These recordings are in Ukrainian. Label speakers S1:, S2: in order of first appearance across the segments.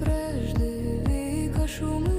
S1: прежде віка шумить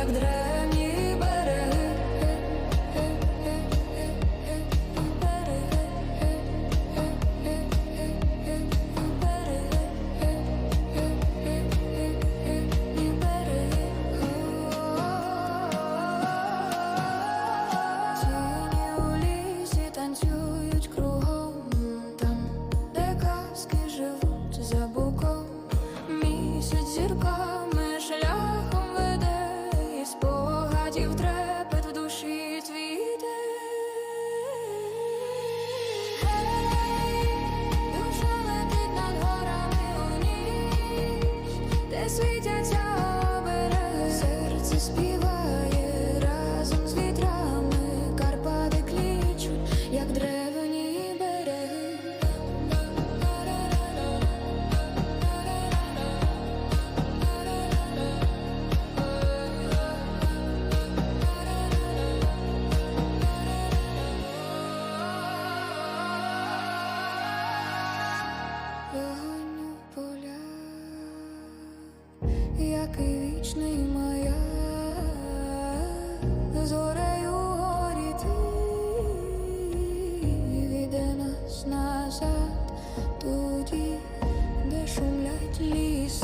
S1: як древні ганю поля, як і вічний мая, зорею горі ти віде нас назад, туди, де шумлять ліс.